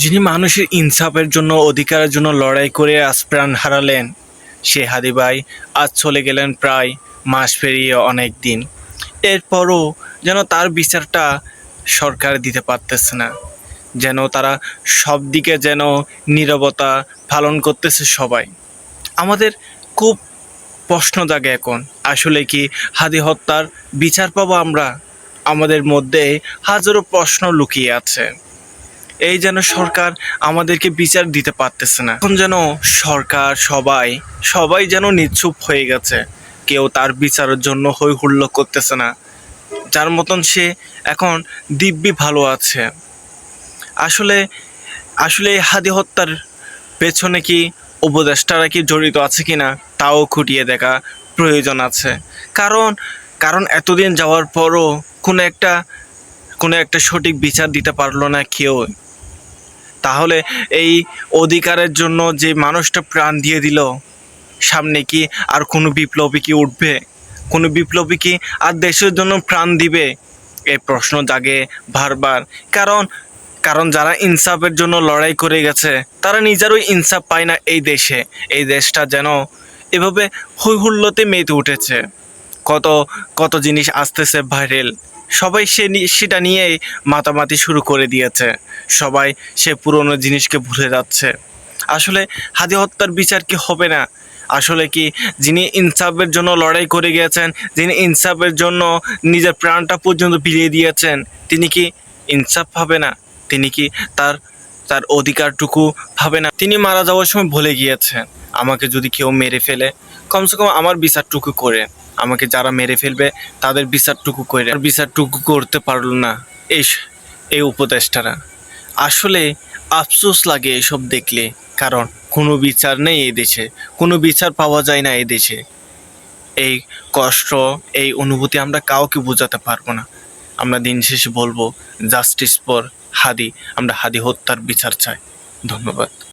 যিনি মানুষের ইনসাফের জন্য, অধিকারের জন্য লড়াই করে আজ প্রাণ হারালেন, সে হাদিবাই আজ চলে গেলেন প্রায় মাস পেরিয়ে অনেক দিন। এরপরও যেন তার বিচারটা সরকার দিতে পারতেছে না, যেন তারা সব দিকে যেন নীরবতা পালন করতেছে সবাই। আমাদের খুব প্রশ্ন জাগে এখন, আসলে কি হাদি হত্যার বিচার পাবো আমরা? আমাদের মধ্যে হাজারো প্রশ্ন লুকিয়ে আছে। এই যেন সরকার আমাদেরকে বিচার দিতে পারতেছে না। এখন যেন সরকার সবাই সবাই যেন নিচ্ছুপ হয়ে গেছে। কেউ তার বিচারের জন্য হই হুল্লো করতেছে না। যার মতন সে এখন দিব্যি ভালো আছে। আসলে আসলে এই হাদি হত্যার পেছনে কি উপদেষ্টারা কি জড়িত আছে কি না তাও খুঁটিয়ে দেখা প্রয়োজন আছে। কারণ কারণ এতদিন যাওয়ার পরও কোনো একটা কোনো একটা সঠিক বিচার দিতে পারল না কেউ। তাহলে এই অধিকারের জন্য যে মানুষটা প্রাণ দিয়ে দিল, সামনে কি আর কোনো বিপ্লবী কি উঠবে? কোনো বিপ্লবী কি আর দেশের জন্য প্রাণ দিবে? এই প্রশ্ন জাগে বারবার। কারণ কারণ যারা ইনসাফের জন্য লড়াই করে গেছে, তারা নিজেরও ইনসাফ পায় না এই দেশে। এই দেশটা যেন এভাবে হৈহুল্লোতে মেতে উঠেছে। কত কত জিনিস আসতেছে ভাইরাল। সবাই সে সেটা নিয়েই মাতামাতি শুরু করে দিয়েছে। সবাই সে পুরনো জিনিসকে ভুলে যাচ্ছে। আসলে হাদি হত্যার বিচার কি হবে না? আসলে কি যিনি ইনসাফের জন্য লড়াই করে গিয়েছেন, যিনি ইনসাফের জন্য নিজের প্রাণটা পর্যন্ত বিলিয়ে দিয়েছেন, তিনি কি ইনসাফ পাবে না? তিনি কি তার তার অধিকারটুকু পাবে না? তিনি মারা যাওয়ার সময় ভুলে গিয়েছেন। আমাকে যদি কেউ মেরে ফেলে, কমসে কম আমার বিচারটুকু করে। আমাকে যারা মেরে ফেলবে, তাদের বিচারটুকু করে। বিচারটুকু করতে পারল না এই এই উপদেষ্টারা। আসলে আফসোস লাগে এসব দেখলে, কারণ কোনো বিচার নেই এই দেশে। কোনো বিচার পাওয়া যায় না এই দেশে। এই কষ্ট, এই অনুভূতি আমরা কাউকে বোঝাতে পারব না। আমরা দিন শেষে বলব, জাস্টিস ফর হাদি। আমরা হাদি হত্যার বিচার চাই। ধন্যবাদ।